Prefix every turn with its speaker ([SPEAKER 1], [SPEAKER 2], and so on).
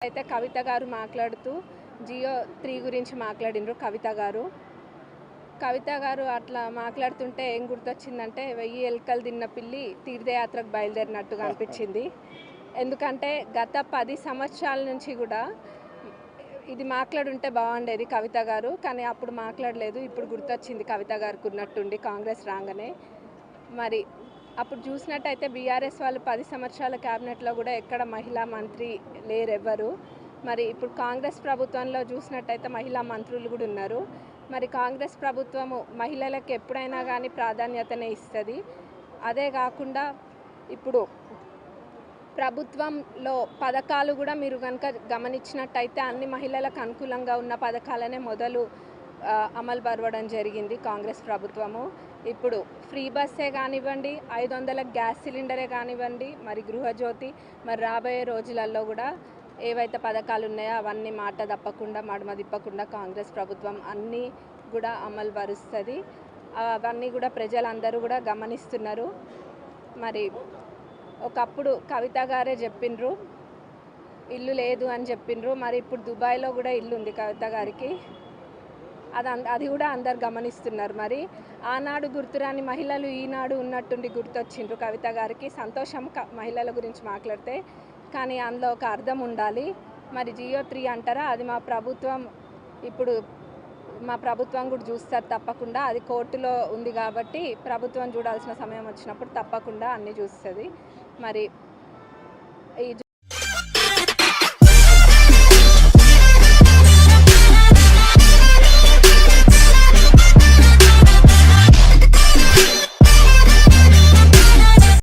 [SPEAKER 1] అయితే కవిత గారు మాట్లాడుతూ జియో త్రీ గురించి మాట్లాడినరు కవిత గారు. కవిత గారు అట్లా మాట్లాడుతుంటే ఏం గుర్తొచ్చిందంటే వెయ్యి ఎలుకలు తిన్న పిల్లి తీర్థయాత్రకు బయలుదేరినట్టుగా అనిపించింది. ఎందుకంటే గత పది సంవత్సరాల నుంచి కూడా ఇది మాట్లాడుంటే బాగుండేది కవిత గారు కానీ అప్పుడు మాట్లాడలేదు. ఇప్పుడు గుర్తొచ్చింది కవిత గారికి ఉన్నట్టుండి కాంగ్రెస్ రాగానే. మరి అప్పుడు చూసినట్టయితే బీఆర్ఎస్ వాళ్ళు పది సంవత్సరాల క్యాబినెట్లో కూడా ఎక్కడ మహిళా మంత్రి లేరు ఎవ్వరు మరి ఇప్పుడు కాంగ్రెస్ ప్రభుత్వంలో చూసినట్టయితే మహిళా మంత్రులు కూడా ఉన్నారు. మరి కాంగ్రెస్ ప్రభుత్వము మహిళలకు ఎప్పుడైనా కానీ ప్రాధాన్యతనే ఇస్తుంది. అదే కాకుండా ఇప్పుడు ప్రభుత్వంలో పథకాలు కూడా మీరు కనుక గమనించినట్టయితే అన్ని మహిళలకు అనుకూలంగా ఉన్న పథకాలనే మొదలు అమలు పరవడం జరిగింది కాంగ్రెస్ ప్రభుత్వము. ఇప్పుడు ఫ్రీ బస్సే కానివ్వండి ఐదు వందల గ్యాస్ సిలిండరే కానివ్వండి మరి గృహజ్యోతి మరి రాబోయే రోజులలో కూడా ఏవైతే పథకాలు ఉన్నాయో అవన్నీ మాట తప్పకుండా మడమ తిప్పకుండా కాంగ్రెస్ ప్రభుత్వం అన్నీ కూడా అమలు పరుస్తుంది. అవన్నీ కూడా ప్రజలందరూ కూడా గమనిస్తున్నారు. మరి ఒకప్పుడు కవిత గారే చెప్పిండ్రు ఇల్లు లేదు అని చెప్పిండ్రు మరి ఇప్పుడు దుబాయ్లో కూడా ఇల్లు ఉంది కవిత గారికి. అది అది కూడా అందరు గమనిస్తున్నారు మరి. ఆనాడు గుర్తురాని మహిళలు ఈనాడు ఉన్నట్టుండి గుర్తొచ్చిండ్రు కవిత గారికి. సంతోషం క- మహిళల గురించి మాట్లాడితే. కానీ అందులో ఒక అర్థం ఉండాలి. మరి జియో త్రీ అంటారా? అది మా ప్రభుత్వం ఇప్పుడు మా ప్రభుత్వం కూడా చూస్తారు తప్పకుండా. అది కోర్టులో ఉంది కాబట్టి ప్రభుత్వం చూడాల్సిన సమయం వచ్చినప్పుడు తప్పకుండా అన్నీ చూస్తుంది. మరి ఈ